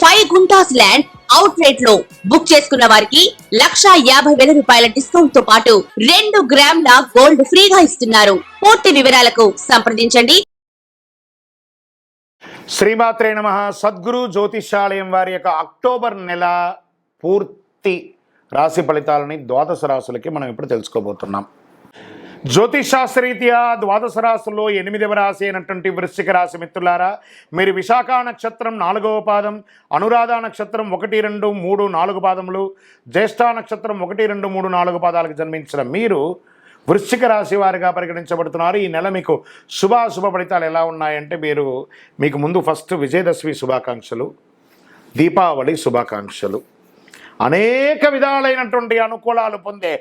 Five guntas land out రేట్లో book చేసుకున్న వారికి లక్షా యాభై వేల రూపాయల డిస్కౌంట్తో పాటు రెండు గ్రాముల గోల్డ్ ఫ్రీగా ఇస్తున్నారు. పూర్తి వివరాలకు సంప్రదించండి. శ్రీమాత్రే నమ. సద్గురు జ్యోతిషాలయం వారి యొక్క అక్టోబర్ నెల పూర్తి రాశి ఫలితాలని ద్వాదశ రాశులకి మనం ఇప్పుడు తెలుసుకోబోతున్నాం. జ్యోతిషాస్త్రరీత్యా ద్వాదశ రాశుల్లో ఎనిమిదవ రాశి అయినటువంటి వృశ్చిక రాశి మిత్రులారా మీరు విశాఖ నక్షత్రం నాలుగవ పాదం అనురాధ నక్షత్రం ఒకటి రెండు మూడు నాలుగు పాదములు జ్యేష్ఠ నక్షత్రం ఒకటి రెండు మూడు నాలుగు పాదాలకు జన్మించిన మీరు వృశ్చిక రాశి వారిగా పరిగణించబడుతున్నారు. ఈ నెల మీకు శుభాశుభ ఫలితాలు ఎలా ఉన్నాయంటే మీరు మీకు ముందు ఫస్ట్ విజయదశమి శుభాకాంక్షలు దీపావళి శుభాకాంక్షలు. అనేక విధాలైనటువంటి అనుకూలాలు పొందే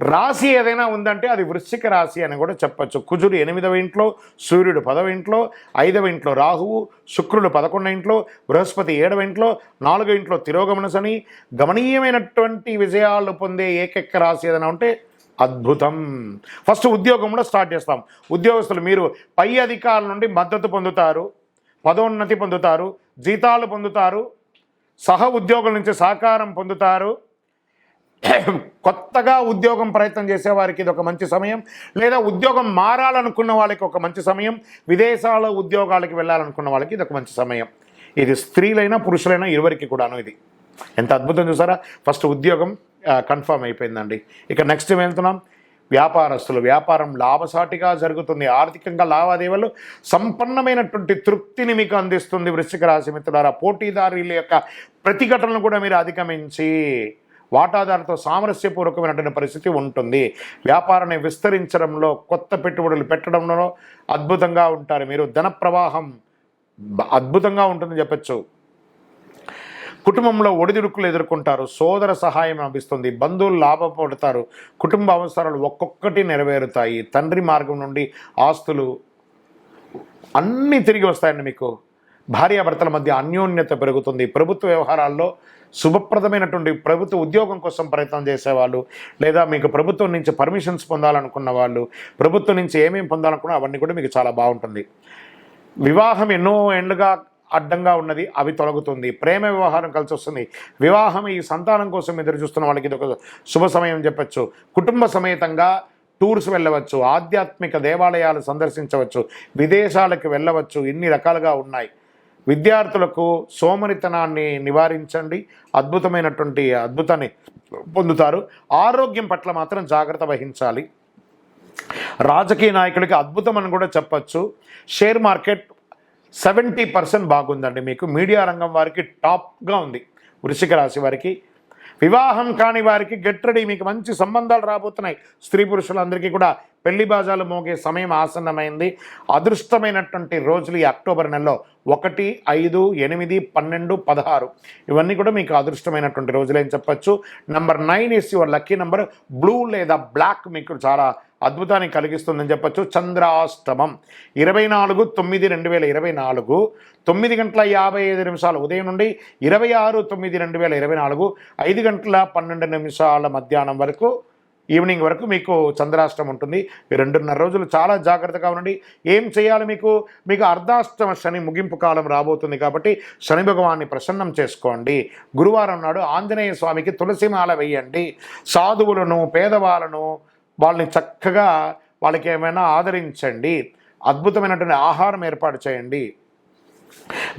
రాశి ఏదైనా ఉందంటే అది వృశ్చిక రాశి అని కూడా చెప్పచ్చు. కుజుడు ఎనిమిదవ ఇంట్లో సూర్యుడు పదవ ఇంట్లో ఐదవ ఇంట్లో రాహువు శుక్రుడు పదకొండవ ఇంట్లో బృహస్పతి ఏడవ ఇంట్లో నాలుగవ ఇంట్లో తిరోగమన శని. గమనీయమైనటువంటి విజయాలు పొందే ఏకైక రాశి ఏదైనా ఉంటే అద్భుతం. ఫస్ట్ ఉద్యోగంలో స్టార్ట్ చేస్తాం. ఉద్యోగస్తులు మీరు పై అధికారుల నుండి మద్దతు పొందుతారు పదోన్నతి పొందుతారు జీతాలు పొందుతారు సహ ఉద్యోగుల నుంచి సహకారం పొందుతారు కొత్తగా ఉద్యోగం ప్రయత్నం చేసే వారికి ఇది ఒక మంచి సమయం. లేదా ఉద్యోగం మారాలనుకున్న వాళ్ళకి ఒక మంచి సమయం. విదేశాల ఉద్యోగాలకి వెళ్ళాలనుకున్న వాళ్ళకి ఇది ఒక మంచి సమయం. ఇది స్త్రీలైనా పురుషులైనా ఇరువరికి కూడాను ఇది. ఎంత అద్భుతం చూసారా? ఫస్ట్ ఉద్యోగం కన్ఫర్మ్ అయిపోయిందండి. ఇక నెక్స్ట్ వెళ్తున్నాం? వ్యాపారస్తులు. వ్యాపారం లాభసాటిగా జరుగుతుంది. ఆర్థికంగా లావాదేవీలు సంపన్నమైనటువంటి తృప్తిని మీకు అందిస్తుంది వృశ్చిక రాశి మిత్రులారా. పోటీదారుల యొక్క ప్రతిఘటనలు కూడా మీరు అధిగమించి వాటాదారులతో సామరస్యపూర్వకమైనటువంటి పరిస్థితి ఉంటుంది. వ్యాపారాన్ని విస్తరించడంలో కొత్త పెట్టుబడులు పెట్టడంలో అద్భుతంగా ఉంటారు. మీరు ధన ప్రవాహం అద్భుతంగా ఉంటుందని చెప్పచ్చు. కుటుంబంలో ఒడిదుడుకులు ఎదుర్కొంటారు. సోదర సహాయం లభిస్తుంది. బంధువులు లాభపడతారు. కుటుంబ అవసరాలు ఒక్కొక్కటి నెరవేరుతాయి. తండ్రి మార్గం నుండి ఆస్తులు అన్నీ తిరిగి వస్తాయండి మీకు. భార్యాభర్తల మధ్య అన్యోన్యత పెరుగుతుంది. ప్రభుత్వ వ్యవహారాల్లో శుభప్రదమైనటువంటి ప్రభుత్వ ఉద్యోగం కోసం ప్రయత్నం చేసేవాళ్ళు లేదా మీకు ప్రభుత్వం నుంచి పర్మిషన్స్ పొందాలనుకున్న వాళ్ళు ప్రభుత్వం నుంచి ఏమేమి పొందాలనుకున్నా అవన్నీ కూడా మీకు చాలా బాగుంటుంది. వివాహం ఎన్నో ఏళ్ళుగా అడ్డంగా ఉన్నది అవి తొలగుతుంది. ప్రేమ వ్యవహారం కలిసి వస్తుంది. వివాహం ఈ సంతానం కోసం ఎదురు చూస్తున్న వాళ్ళకి ఇది ఒక శుభ సమయం చెప్పచ్చు. కుటుంబ సమేతంగా టూర్స్ వెళ్ళవచ్చు ఆధ్యాత్మిక దేవాలయాలు సందర్శించవచ్చు విదేశాలకు వెళ్ళవచ్చు ఇన్ని రకాలుగా ఉన్నాయి. విద్యార్థులకు సోమరితనాన్ని నివారించండి. అద్భుతమైనటువంటి అద్భుతాన్ని పొందుతారు. ఆరోగ్యం పట్ల మాత్రం జాగ్రత్త వహించాలి. రాజకీయ నాయకులకి అద్భుతం అని కూడా చెప్పచ్చు. షేర్ మార్కెట్ సెవెంటీ పర్సెంట్ బాగుందండి మీకు. మీడియా రంగం వారికి టాప్గా ఉంది. వృషిక రాశి వారికి. వివాహం కాని వారికి గెట్ రెడీ. మీకు మంచి సంబంధాలు రాబోతున్నాయి. స్త్రీ పురుషులందరికీ కూడా పెళ్ళి బాజాలు మోగే సమయం ఆసన్నమైంది. అదృష్టమైనటువంటి రోజులు ఈ అక్టోబర్ నెలలో ఒకటి ఐదు ఎనిమిది పన్నెండు పదహారు. ఇవన్నీ కూడా మీకు అదృష్టమైనటువంటి రోజులు అని చెప్పచ్చు. Number nine is your lucky number blue లేదా బ్లాక్ మీకు చాలా అద్భుతాన్ని కలిగిస్తుందని చెప్పచ్చు. చంద్రాష్టమం. ఇరవై నాలుగు తొమ్మిది రెండు వేల ఇరవై నాలుగు తొమ్మిది గంటల యాభై ఐదు నిమిషాలు ఉదయం నుండి ఇరవై ఆరు తొమ్మిది రెండు వేల ఇరవై నాలుగు ఐదు గంటల పన్నెండు నిమిషాల మధ్యాహ్నం వరకు ఈవినింగ్ వరకు మీకు చంద్రాష్టం ఉంటుంది. రెండున్నర రోజులు చాలా జాగ్రత్తగా ఉండండి. ఏం చేయాలి మీకు? మీకు అర్ధాష్టమ శని ముగింపు కాలం రాబోతుంది కాబట్టి శని భగవాన్ని ప్రసన్నం చేసుకోండి. గురువారం నాడు ఆంజనేయ స్వామికి తులసి మాల వేయండి. సాధువులను పేదవాళ్ళను వాళ్ళని చక్కగా వాళ్ళకి ఏమైనా ఆదరించండి. అద్భుతమైనటువంటి ఆహారం ఏర్పాటు చేయండి.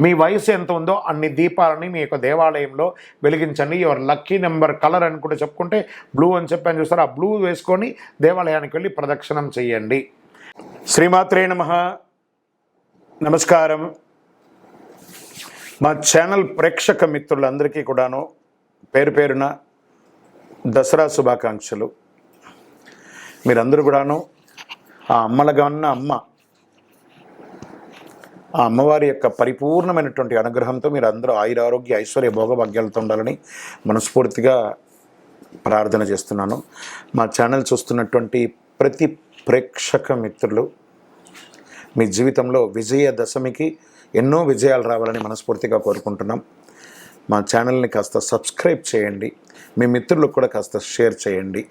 మీ వయసు ఎంత ఉందో అన్ని దీపాలని మీ యొక్క దేవాలయంలో వెలిగించండి. యువర్ లక్కీ నెంబర్ కలర్ అని కూడా చెప్పుకుంటే బ్లూ అని చెప్పాను చూస్తారు ఆ బ్లూ వేసుకొని దేవాలయానికి వెళ్ళి ప్రదక్షిణం చేయండి. శ్రీమాత్రే నమ. నమస్కారం. మా ఛానల్ ప్రేక్షక మిత్రులందరికీ కూడాను పేరు పేరున దసరా శుభాకాంక్షలు. మీరందరూ కూడాను ఆ అమ్మలుగా ఉన్న అమ్మ ఆ అమ్మవారి యొక్క పరిపూర్ణమైనటువంటి అనుగ్రహంతో మీరు అందరూ ఆయురారోగ్య ఐశ్వర్య భోగభాగ్యాలతో ఉండాలని మనస్ఫూర్తిగా ప్రార్థన చేస్తున్నాను. మా ఛానల్ చూస్తున్నటువంటి ప్రతి ప్రేక్షక మిత్రులు మీ జీవితంలో విజయదశమికి ఎన్నో విజయాలు రావాలని మనస్ఫూర్తిగా కోరుకుంటున్నాం. మా ఛానల్ని కాస్త సబ్స్క్రైబ్ చేయండి. మీ మిత్రులకు కూడా కాస్త షేర్ చేయండి.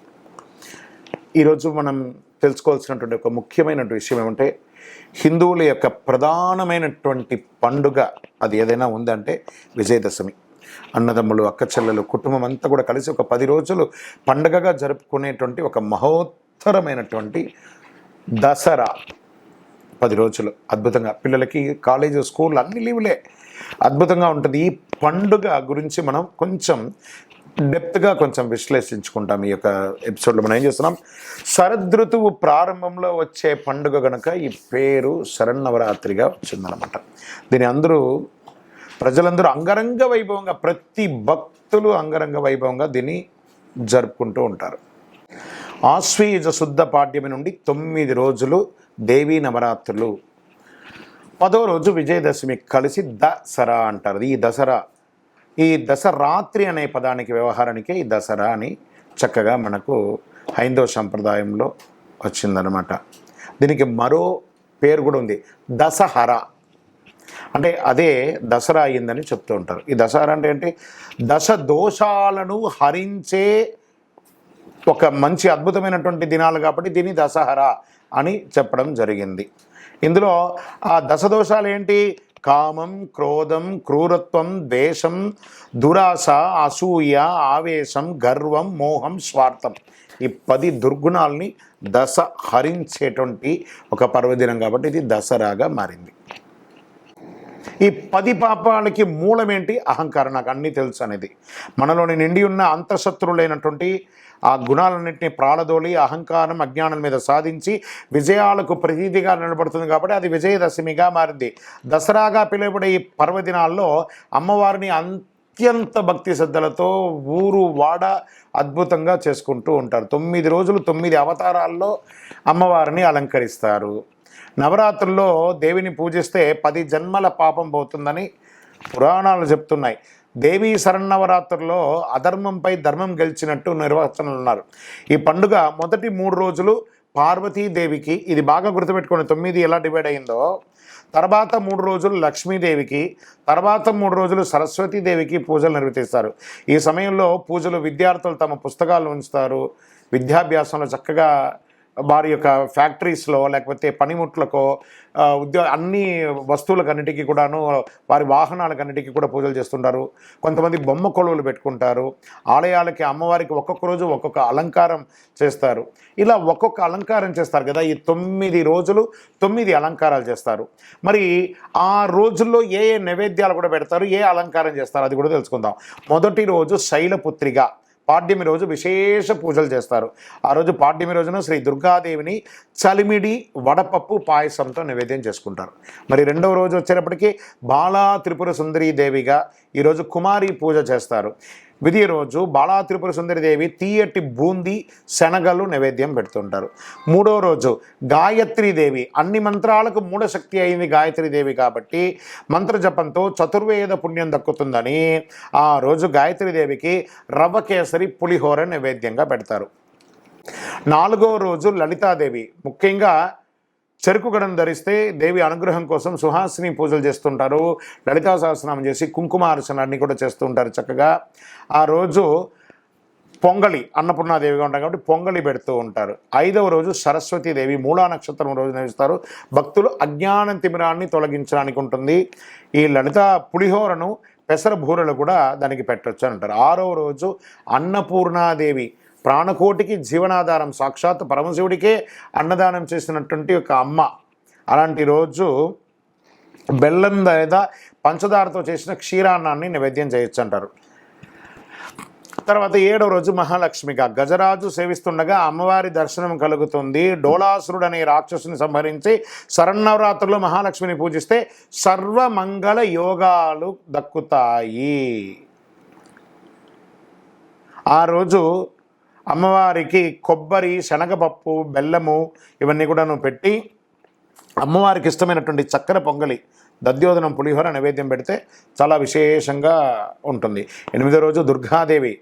ఈరోజు మనం తెలుసుకోవాల్సినటువంటి ఒక ముఖ్యమైనటువంటి విషయం ఏమంటే హిందువుల యొక్క ప్రధానమైనటువంటి పండుగ అది ఏదైనా ఉందంటే విజయదశమి. అన్నదమ్ములు అక్క చెల్లెలు కుటుంబం అంతా కూడా కలిసి ఒక పది రోజులు పండగగా జరుపుకునేటువంటి ఒక మహోత్తరమైనటువంటి దసరా పది రోజులు. అద్భుతంగా పిల్లలకి కాలేజ్ స్కూల్ అన్ని లీవులే. అద్భుతంగా ఉంటుంది. ఈ పండుగ గురించి మనం కొంచెం డెప్త్గా కొంచెం విశ్లేషించుకుంటాం ఈ యొక్క ఎపిసోడ్లో మనం ఏం చేస్తున్నాం? శరదృతువు ప్రారంభంలో వచ్చే పండుగ గనక ఈ పేరు శరన్నవరాత్రిగా వచ్చిందనమాట దీని అందరూ ప్రజలందరూ అంగరంగ వైభవంగా ప్రతి భక్తులు అంగరంగ వైభవంగా దీన్ని జరుపుకుంటూ ఉంటారు. ఆశ్వీజ శుద్ధ పాఠ్యమి నుండి తొమ్మిది రోజులు దేవీ నవరాత్రులు. పదో రోజు విజయదశమి కలిసి దసరా అంటారు. ఈ దసరా ఈ దసరాత్రి అనే పదానికి వ్యవహారానికి ఈ దసరా అని చక్కగా మనకు హైందవ సంప్రదాయంలో వచ్చిందనమాట దీనికి మరో పేరు కూడా ఉంది. దసహర. అంటే అదే దసరా అయ్యిందని చెప్తూ ఉంటారు. ఈ దసరా అంటే ఏంటి? దశ దోషాలను హరించే ఒక మంచి అద్భుతమైనటువంటి దినాలు కాబట్టి దీన్ని దసహర అని చెప్పడం జరిగింది. ఇందులో ఆ దశదోషాలు ఏంటి? కామం క్రోధం క్రూరత్వం ద్వేషం దురాశ అసూయ ఆవేశం గర్వం మోహం స్వార్థం. ఈ పది దుర్గుణాల్ని దశ హరించేటువంటి ఒక పర్వదినం కాబట్టి ఇది దసరాగా మారింది. ఈ పది పాపాలకి మూలమేంటి? అహంకారం. నాకు అన్నీ తెలుసు అనేది. మనలోని నిండి ఉన్న అంతఃశత్రులైనటువంటి ఆ గుణాలన్నింటినీ ప్రాళదోలి అహంకారం అజ్ఞానం మీద సాధించి విజయాలకు ప్రతీతిగా నిలబడుతుంది కాబట్టి అది విజయదశమిగా మారింది. దసరాగా పిలువబడే ఈ పర్వదినాల్లో అమ్మవారిని అత్యంత భక్తి శ్రద్ధలతో ఊరు వాడ అద్భుతంగా చేసుకుంటూ ఉంటారు. తొమ్మిది రోజులు తొమ్మిది అవతారాల్లో అమ్మవారిని అలంకరిస్తారు. నవరాత్రుల్లో దేవిని పూజిస్తే పది జన్మల పాపం పోతుందని పురాణాలు చెప్తున్నాయి. దేవీ శరన్నవరాత్రుల్లో అధర్మంపై ధర్మం గెలిచినట్టు నిర్వచనలు ఉన్నారు. ఈ పండుగ మొదటి మూడు రోజులు పార్వతీదేవికి ఇది బాగా గుర్తుపెట్టుకోండి తొమ్మిది ఎలా డివైడ్ అయిందో. తర్వాత మూడు రోజులు లక్ష్మీదేవికి తర్వాత మూడు రోజులు సరస్వతీదేవికి పూజలు నిర్వర్తిస్తారు ఈ సమయంలో పూజలు విద్యార్థులు తమ పుస్తకాలు ఉంచుతారు. విద్యాభ్యాసంలో చక్కగా వారి యొక్క ఫ్యాక్టరీస్లో లేకపోతే పనిముట్లకో ఆ, ఉద్యోగ అన్ని వస్తువులకన్నిటికీ కూడాను వారి వాహనాలకన్నిటికీ కూడా పూజలు చేస్తుంటారు. కొంతమంది బొమ్మ కొలువులు పెట్టుకుంటారు. ఆలయాలకి అమ్మవారికి ఒక్కొక్క రోజు ఒక్కొక్క అలంకారం చేస్తారు. ఇలా ఒక్కొక్క అలంకారం చేస్తారు కదా ఈ తొమ్మిది రోజులు తొమ్మిది అలంకారాలు చేస్తారు. మరి ఆ రోజుల్లో ఏ ఏ నైవేద్యాలు కూడా పెడతారు ఏ అలంకారం చేస్తారు అది కూడా తెలుసుకుందాం. మొదటి రోజు శైలపుత్రిగా పాడ్యమి రోజు విశేష పూజలు చేస్తారు. ఆ రోజు పాడ్యమి రోజున శ్రీ దుర్గాదేవిని చలిమిడి వడపప్పు పాయసంతో నివేద్యం చేసుకుంటారు. మరి రెండవ రోజు వచ్చేటప్పటికి బాలా త్రిపుర సుందరీ దేవిగా ఈరోజు కుమారి పూజ చేస్తారు. విధి రోజు బాలా త్రిపుర సుందరిదేవి తీయటి బూంది శనగలు నైవేద్యం పెడుతుంటారు. మూడో రోజు గాయత్రీదేవి అన్ని మంత్రాలకు మూఢశక్తి అయింది గాయత్రీదేవి కాబట్టి మంత్ర జపంతో చతుర్వేద పుణ్యం దక్కుతుందని ఆ రోజు గాయత్రీదేవికి రవ్వ కేసరి పులిహోర నైవేద్యంగా పెడతారు. నాలుగో రోజు లలితాదేవి ముఖ్యంగా చెరుకు గడం ధరిస్తే దేవి అనుగ్రహం కోసం సుహాసిని పూజలు చేస్తుంటారు. లలితా సహస్రనామం చేసి కుంకుమ అన్ని కూడా చేస్తూ ఉంటారు చక్కగా. ఆ రోజు పొంగలి అన్నపూర్ణాదేవిగా ఉంటారు కాబట్టి పొంగలి పెడుతూ ఉంటారు. ఐదవ రోజు సరస్వతీదేవి మూలా నక్షత్రం రోజు నిర్వహిస్తారు భక్తులు అజ్ఞానం తిమిరాన్ని తొలగించడానికి ఉంటుంది. ఈ లలిత పులిహోరను పెసర బూరలు కూడా దానికి పెట్టొచ్చు అని అంటారు. ఆరవ రోజు అన్నపూర్ణాదేవి ప్రాణకోటికి జీవనాధారం సాక్షాత్ పరమశివుడికే అన్నదానం చేసినటువంటి ఒక అమ్మ. అలాంటి రోజు బెల్లం లేదా పంచదారతో చేసిన క్షీరాన్నాన్ని నైవేద్యం చేయొచ్చు అంటారు తర్వాత ఏడవ రోజు మహాలక్ష్మిగా గజరాజు సేవిస్తుండగా అమ్మవారి దర్శనం కలుగుతుంది. డోలాసురుడు అనే రాక్షసుని సంహరించి శరన్నవరాత్రుల్లో మహాలక్ష్మిని పూజిస్తే సర్వమంగళ యోగాలు దక్కుతాయి. ఆ రోజు అమ్మవారికి కొబ్బరి శనగపప్పు బెల్లము ఇవన్నీ కూడాను పెట్టి అమ్మవారికి ఇష్టమైనటువంటి చక్కెర పొంగలి దద్యోదనం పులిహోర నైవేద్యం పెడితే చాలా విశేషంగా ఉంటుంది. ఎనిమిదో రోజు దుర్గాదేవి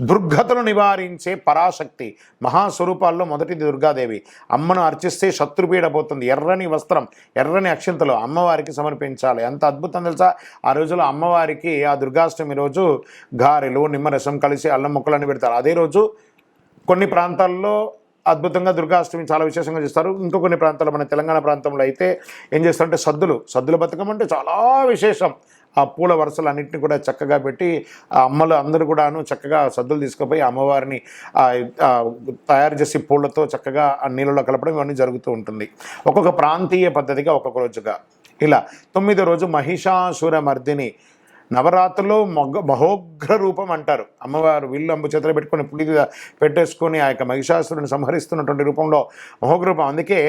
దుర్గతను నివారించే పరాశక్తి మహాస్వరూపాల్లో మొదటిది దుర్గాదేవి. అమ్మను అర్చిస్తే శత్రుపీడ పోతుంది. ఎర్రని వస్త్రం ఎర్రని అక్షింతలు అమ్మవారికి సమర్పించాలి. ఎంత అద్భుతం తెలుసా? ఆ రోజులో అమ్మవారికి ఆ దుర్గాష్టమి రోజు గారెలు నిమ్మరసం కలిసి అల్లం ముక్కలన్నీ పెడతారు. అదే రోజు కొన్ని ప్రాంతాల్లో అద్భుతంగా దుర్గాష్టమి చాలా విశేషంగా చేస్తారు. ఇంకో కొన్ని ప్రాంతాల్లో మన తెలంగాణ ప్రాంతంలో అయితే ఏం చేస్తారంటే సద్దులు సద్దుల బతుకం అంటే చాలా విశేషం. ఆ పూల వరుసలు అన్నింటినీ కూడా చక్కగా పెట్టి ఆ అమ్మలు అందరూ కూడాను చక్కగా సద్దులు తీసుకుపోయి అమ్మవారిని తయారు చేసి పూలతో చక్కగా ఆ నీళ్ళలో కలపడం ఇవన్నీ జరుగుతూ ఉంటుంది. ఒక్కొక్క ప్రాంతీయ పద్ధతిగా ఒక్కొక్క రోజుగా. ఇలా తొమ్మిదో రోజు మహిషాసుర మర్దిని నవరాత్రులు మొగ మహోగ్ర రూపం అంటారు. అమ్మవారు విల్లు అంబు చేతులు పెట్టుకొని పులి పెట్టేసుకొని ఆ యొక్క మహిషాసురుని సంహరిస్తున్నటువంటి రూపంలో మహోగ్రూపం అందుకే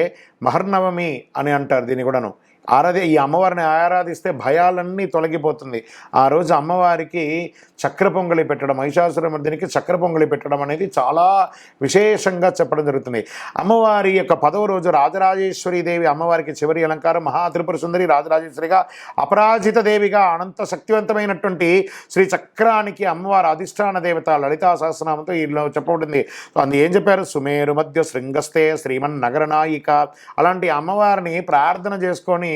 మహర్నవమి అని అంటారు దీన్ని కూడాను. ఆరాధి ఈ అమ్మవారిని ఆరాధిస్తే భయాలన్నీ తొలగిపోతుంది. ఆ రోజు అమ్మవారికి చక్ర పొంగలి పెట్టడం మహిషాసురమర్దినికి చక్ర పొంగలి పెట్టడం అనేది చాలా విశేషంగా చెప్పడం జరుగుతుంది. అమ్మవారి యొక్క పదవ రోజు రాజరాజేశ్వరి దేవి అమ్మవారికి చివరి అలంకారం మహా త్రిపుర సుందరి రాజరాజేశ్వరిగా అపరాజిత దేవిగా అనంత శక్తివంతమైనటువంటి శ్రీ చక్రానికి అమ్మవారి అధిష్టాన దేవత లలితా సహస్రనామంతో ఈలో చెప్పబడింది. అందు ఏం చెప్పారు? సుమేరు మధ్య శృంగస్తే శ్రీమన్ నగరనాయిక అలాంటి అమ్మవారిని ప్రార్థన చేసుకొని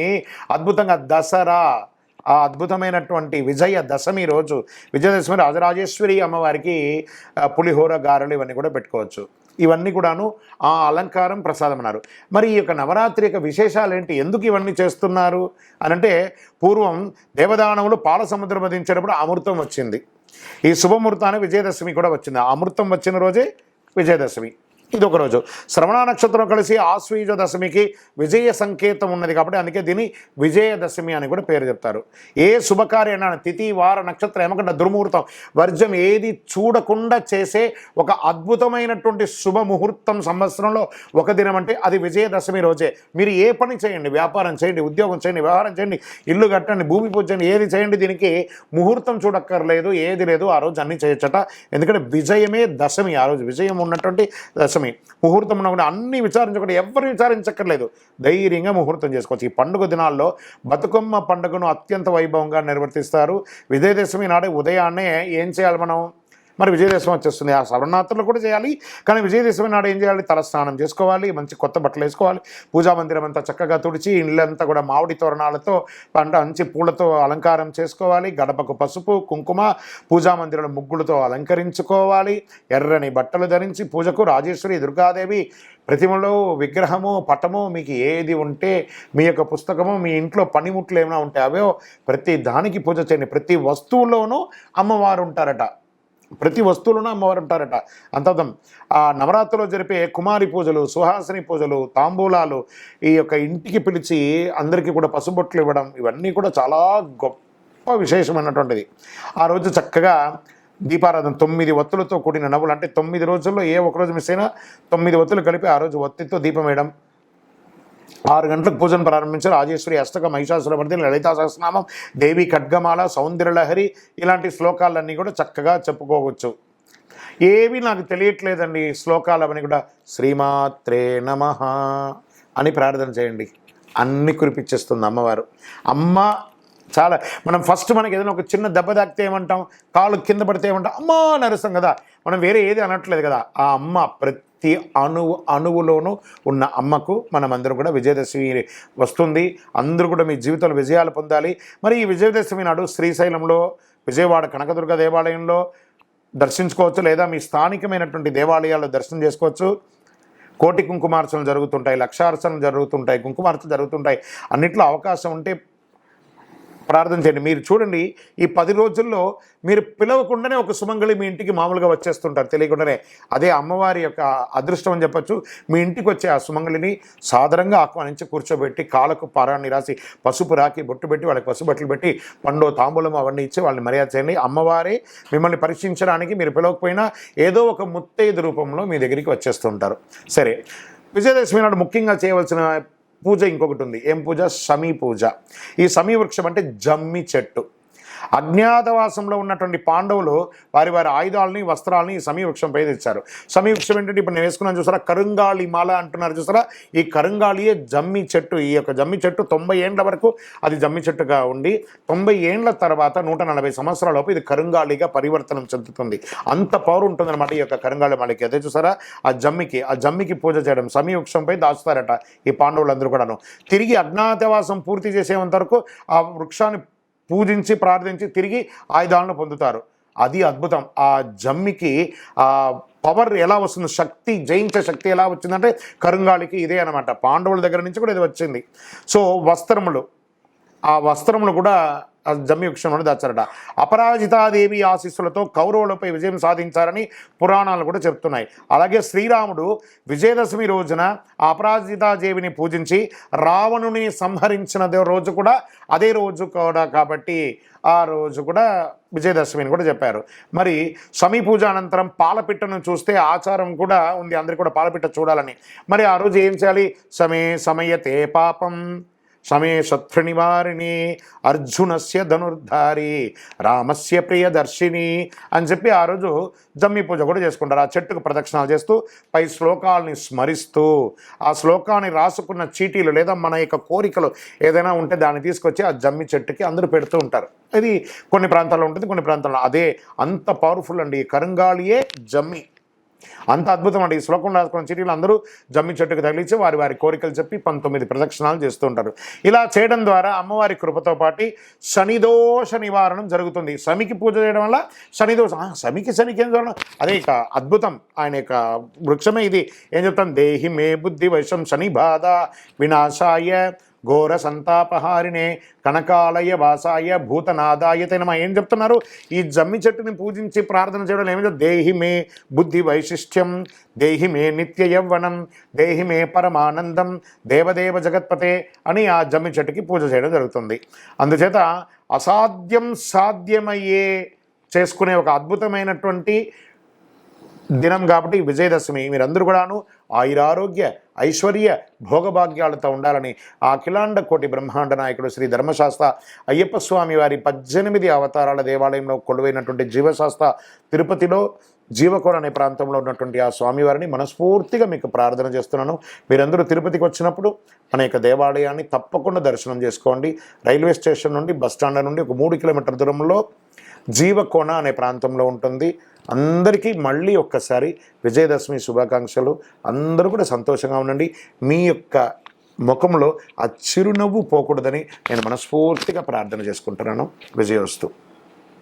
అద్భుతంగా దసరా ఆ అద్భుతమైనటువంటి విజయ దశమి రోజు విజయదశమి రాజరాజేశ్వరి అమ్మవారికి పులిహోర గారెలు ఇవన్నీ కూడా పెట్టుకోవచ్చు. ఇవన్నీ కూడాను ఆ అలంకారం ప్రసాదం అన్నారు. మరి ఈ యొక్క నవరాత్రి యొక్క విశేషాలు ఏంటి ఎందుకు ఇవన్నీ చేస్తున్నారు? అని అంటే పూర్వం దేవదానవులు పాల సముద్రం వధించేటప్పుడు అమృతం వచ్చింది. ఈ శుభముహూర్తాన్ని విజయదశమి కూడా వచ్చింది. అమృతం వచ్చిన రోజే విజయదశమి ఇది ఒక రోజు శ్రవణ నక్షత్రం కలిసి ఆశ్వీజ దశమికి విజయ సంకేతం ఉన్నది కాబట్టి అందుకే దీన్ని విజయదశమి అని కూడా పేరు చెప్తారు. ఏ శుభకార్యమైన తిథి వార నక్షత్రం ఏమకుండా దుర్ముహూర్తం వర్జం ఏది చూడకుండా చేసే ఒక అద్భుతమైనటువంటి శుభముహూర్తం సంవత్సరంలో ఒక దినం అంటే అది విజయదశమి రోజే. మీరు ఏ పని చేయండి వ్యాపారం చేయండి ఉద్యోగం చేయండి వ్యవహారం చేయండి ఇల్లు కట్టండి భూమి పూజ చేయండి ఏది చేయండి దీనికి ముహూర్తం చూడక్కర్లేదు ఏది లేదు ఆ రోజు అన్నీ చేయొచ్చట. ఎందుకంటే విజయమే దశమి ఆ రోజు విజయం ఉన్నటువంటి దశమి. ముహూర్తం కూడా అన్ని విచారించకుండా ఎవరు విచారించక్కర్లేదు. ధైర్యంగా ముహూర్తం చేసుకోవచ్చు. ఈ పండుగ దినాల్లో బతుకమ్మ పండుగను అత్యంత వైభవంగా నిర్వర్తిస్తారు. విజయదశమి నాడే ఉదయాన్నే ఏం చేయాలి మనం? మరి విజయదశమి వచ్చేస్తుంది. ఆ శరణాత్రులు కూడా చేయాలి. కానీ విజయదశమి నాడు ఏం చేయాలి? తలస్నానం చేసుకోవాలి. మంచి కొత్త బట్టలు వేసుకోవాలి. పూజా మందిరం అంతా చక్కగా తుడిచి ఇళ్ళంతా కూడా మామిడి తోరణాలతో పంట మంచి పూలతో అలంకారం చేసుకోవాలి. గడపకు పసుపు కుంకుమ పూజా మందిరం ముగ్గులతో అలంకరించుకోవాలి. ఎర్రని బట్టలు ధరించి పూజకు రాజేశ్వరి దుర్గాదేవి ప్రతిమలో విగ్రహము పటము మీకు ఏది ఉంటే మీ యొక్క పుస్తకము మీ ఇంట్లో పనిముట్లు ఏమైనా ఉంటే అవే ప్రతి దానికి పూజ చేయండి. ప్రతి వస్తువులోనూ అమ్మవారు ఉంటారట. ప్రతి వస్తువులోనూ అమ్మవారు ఉంటారట. అంతర్థం ఆ నవరాత్రిలో జరిపే కుమారి పూజలు సుహాసిని పూజలు తాంబూలాలు ఈ యొక్క ఇంటికి పిలిచి అందరికీ కూడా పసుబొట్లు ఇవ్వడం ఇవన్నీ కూడా చాలా గొప్ప విశేషమైనటువంటిది. ఆ రోజు చక్కగా దీపారాధన తొమ్మిది ఒత్తులతో కూడిన నవ్వులు అంటే తొమ్మిది రోజుల్లో ఏ ఒక రోజు మిస్ అయినా తొమ్మిది ఒత్తులు కలిపి ఆ రోజు ఒత్తితో దీపం వేయడం ఆరు గంటలకు పూజను ప్రారంభించారు. రాజేశ్వరి అష్టక మహిషాసురమర్ది లలితా సహస్రనామం దేవి ఖడ్గమాల సౌందర్యలహరి ఇలాంటి శ్లోకాలన్నీ కూడా చక్కగా చెప్పుకోవచ్చు. ఏవి నాకు తెలియట్లేదండి శ్లోకాలు అవన్నీ కూడా. శ్రీమాత్రే నమ అని ప్రార్థన చేయండి. అన్ని కురిపించేస్తుంది అమ్మవారు. అమ్మ చాలా మనం ఫస్ట్ మనకి ఏదైనా ఒక చిన్న దెబ్బ తాకితే ఏమంటాం? కాళ్ళు కింద పడితే ఏమంటాం? అమ్మా నరసం కదా. మనం వేరే ఏది అనట్లేదు కదా. ఆ అమ్మ ప్రతి అణువు అణువులోనూ ఉన్న అమ్మకు మనమందరం కూడా విజయదశమి వస్తుంది. అందరూ కూడా మీ జీవితంలో విజయాలు పొందాలి. మరి ఈ విజయదశమి నాడు శ్రీశైలంలో విజయవాడ కనకదుర్గ దేవాలయంలో దర్శించుకోవచ్చు లేదా మీ స్థానికమైనటువంటి దేవాలయాల్లో దర్శనం చేసుకోవచ్చు. కోటి కుంకుమార్చనలు జరుగుతుంటాయి లక్షార్చనలు జరుగుతుంటాయి కుంకుమార్చనలు జరుగుతుంటాయి. అన్నిట్లో అవకాశం ఉంటే ప్రార్థన చేయండి. మీరు చూడండి ఈ పది రోజుల్లో మీరు పిలవకుండానే ఒక సుమంగళి మీ ఇంటికి మామూలుగా వచ్చేస్తుంటారు. తెలియకుండానే అదే అమ్మవారి యొక్క అదృష్టం అని చెప్పొచ్చు. మీ ఇంటికి వచ్చే ఆ సుమంగళిని సాధారణంగా ఆహ్వానించి కూర్చోబెట్టి కాళ్ళకు పారాన్ని రాసి పసుపు రాకి బొట్టు పెట్టి వాళ్ళకి పసుపు బట్టలు పెట్టి పండు తాంబూలం అవన్నీ ఇచ్చి వాళ్ళని మర్యాద చేయండి. అమ్మవారే మిమ్మల్ని పరీక్షించడానికి మీరు పిలవకపోయినా ఏదో ఒక ముత్తైదు రూపంలో మీ దగ్గరికి వచ్చేస్తుంటారు. సరే విజయదశమి నాడు ముఖ్యంగా చేయవలసిన పూజ ఇంకొకటి ఉంది. ఏం పూజ? సమీ పూజ. ఈ సమీ వృక్షం అంటే జమ్మి చెట్టు. అజ్ఞాతవాసంలో ఉన్నటువంటి పాండవులు వారి వారి ఆయుధాలని వస్త్రాలని ఈ సమీవృక్షంపై తెచ్చారు సమీవృక్షం ఏంటంటే ఇప్పుడు నేను వేసుకున్నాను చూసారా? కరుంగాళి మాల అంటున్నారు చూసారా? ఈ కరుంగాళియే జమ్మి చెట్టు. ఈ యొక్క జమ్మి చెట్టు తొంభై ఏండ్ల వరకు అది జమ్మి చెట్టుగా ఉండి తొంభై ఏండ్ల తర్వాత నూట నలభై సంవత్సరాలలోపు ఇది కరుంగాళిగా పరివర్తనం చెందుతుంది. అంత పవర్ ఉంటుందన్నమాట ఈ యొక్క కరుంగాళి మాలకి. అదే చూసారా? ఆ జమ్మికి ఆ జమ్మికి పూజ చేయడం సమీవృక్షంపై దాచుతారట ఈ పాండవులందరూ కూడాను. తిరిగి అజ్ఞాతవాసం పూర్తి చేసేంత వరకు ఆ వృక్షాన్ని పూజించి ప్రార్థించి తిరిగి ఆయుధాలను పొందుతారు. అది అద్భుతం. ఆ జమ్మికి ఆ పవర్ ఎలా వస్తుంది? శక్తి జయించే శక్తి ఎలా వచ్చిందంటే కరుంగాళికి ఇదే అనమాట పాండవుల దగ్గర నుంచి కూడా ఇది వచ్చింది. సో వస్త్రములు. ఆ వస్త్రములు కూడా జమ్మి వృక్షంలో దాచారట. అపరాజితాదేవి ఆశీస్సులతో కౌరవులపై విజయం సాధించారని పురాణాలు కూడా చెప్తున్నాయి. అలాగే శ్రీరాముడు విజయదశమి రోజున అపరాజితాదేవిని పూజించి రావణుని సంహరించిన రోజు కూడా అదే రోజు కూడా కాబట్టి ఆ రోజు కూడా విజయదశమిని కూడా చెప్పారు. మరి సమీ పూజ అనంతరం పాలపిట్టను చూస్తే ఆచారం కూడా ఉంది. అందరికీ కూడా పాలపిట్ట చూడాలని. మరి ఆ రోజు ఏం చేయాలి? సమే సమయతే పాపం. సమే శత్రునివారిణి అర్జునస్య ధనుర్ధారి రామస్య ప్రియదర్శిని అని చెప్పి ఆ రోజు జమ్మి పూజ కూడా చేసుకుంటారు. ఆ చెట్టుకు ప్రదక్షిణాలు చేస్తూ పై శ్లోకాలని స్మరిస్తూ ఆ శ్లోకాన్ని రాసుకున్న చీటీలు లేదా మన యొక్క కోరికలు ఏదైనా ఉంటే దాన్ని తీసుకొచ్చి ఆ జమ్మి చెట్టుకి అందరూ పెడుతూ ఉంటారు. ఇది కొన్ని ప్రాంతాల్లో ఉంటుంది కొన్ని ప్రాంతాల్లో అదే అంత పవర్ఫుల్ అండి. ఈ కరంగాళియే జమ్మి. అంత అద్భుతం అండి. ఈ శ్లోకం రాసుకున్న చీటీలు అందరూ జమ్మి చెట్టుకు తగిలించి వారి వారి కోరికలు చెప్పి పంతొమ్మిది ప్రదక్షిణాలు చేస్తూ ఉంటారు. ఇలా చేయడం ద్వారా అమ్మవారి కృపతో పాటి శనిదోష నివారణం జరుగుతుంది. శమికి పూజ చేయడం వల్ల శనిదోష ఆ, శమికి శనికి ఏం చూడడం అదే ఇక అద్భుతం. ఆయన యొక్క వృక్షమే ఇది. ఏం చెప్తాం? దేహి మే బుద్ధి వైశం శని బాధ వినాశాయ ఘోర సంతాపహారిణే కనకాలయ వాసాయ భూతనాదాయ తెనమ ఏం చెప్తున్నారు? ఈ జమ్మి చెట్టుని పూజించి ప్రార్థన చేయడం ఏమిటో దేహి మే బుద్ధి వైశిష్ట్యం దేహి మే నిత్య యవ్వనం దేహి మే పరమానందం దేవదేవ జగత్పతే అని ఆ జమ్మి చెట్టుకి పూజ చేయడం జరుగుతుంది. అందుచేత అసాధ్యం సాధ్యమయ్యే చేసుకునే ఒక అద్భుతమైనటువంటి దినం కాబట్టి విజయదశమి. మీరందరూ కూడాను ఆయురారోగ్య ఐశ్వర్య భోగభాగ్యాలతో ఉండాలని ఆ అఖిలాండ కోటి బ్రహ్మాండ నాయకుడు శ్రీ ధర్మశాస్త్ర అయ్యప్ప స్వామి వారి పద్దెనిమిది అవతారాల దేవాలయంలో కొలువైనటువంటి జీవశాస్త్ర తిరుపతిలో జీవకోణ అనే ప్రాంతంలో ఉన్నటువంటి ఆ స్వామివారిని మనస్ఫూర్తిగా మీకు ప్రార్థన చేస్తున్నాను. మీరందరూ తిరుపతికి వచ్చినప్పుడు మన యొక్క దేవాలయాన్ని తప్పకుండా దర్శనం చేసుకోండి. రైల్వే స్టేషన్ నుండి బస్ స్టాండ్ నుండి ఒక మూడు కిలోమీటర్ దూరంలో జీవకోణ అనే ప్రాంతంలో ఉంటుంది. అందరికీ మళ్ళీ ఒక్కసారి విజయదశమి శుభాకాంక్షలు. అందరూ కూడా సంతోషంగా ఉండండి. మీ యొక్క ముఖంలో ఆ చిరునవ్వు పోకూడదని నేను మనస్ఫూర్తిగా ప్రార్థన చేసుకుంటున్నాను. విజయోస్తు.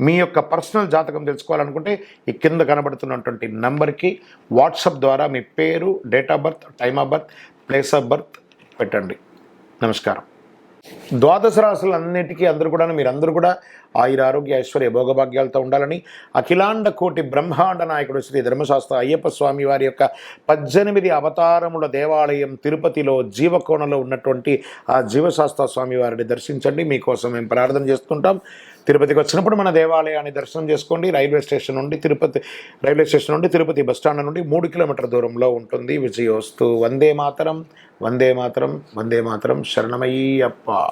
మీ యొక్క పర్సనల్ జాతకం తెలుసుకోవాలనుకుంటే ఈ కింద కనబడుతున్నటువంటి నంబర్కి వాట్సాప్ ద్వారా మీ పేరు date of birth time of birth place of birth పెట్టండి. నమస్కారం. ద్వాదశ రాశులన్నిటికీ అందరూ కూడా మీరందరూ కూడా ఆయుర ఆరోగ్య ఐశ్వర్య భోగభాగ్యాలతో ఉండాలని అఖిలాండ కోటి బ్రహ్మాండ నాయకుడు శ్రీ ధర్మశాస్త్ర అయ్యప్ప స్వామి వారి యొక్క పద్దెనిమిది అవతారముల దేవాలయం తిరుపతిలో జీవకోణలో ఉన్నటువంటి ఆ జీవశాస్త్ర స్వామి వారిని దర్శించండి. మీకోసం మేము ప్రార్థన చేస్తుంటాం. తిరుపతికి వచ్చినప్పుడు మన దేవాలయాన్ని దర్శనం చేసుకోండి. రైల్వే స్టేషన్ నుండి తిరుపతి రైల్వే స్టేషన్ నుండి తిరుపతి బస్ స్టాండ్ నుండి మూడు కిలోమీటర్ దూరంలో ఉంటుంది. విజయోస్తు. వందే మాతరం. వందే మాతరం. వందే మాతరం. శరణమయ్యప్ప.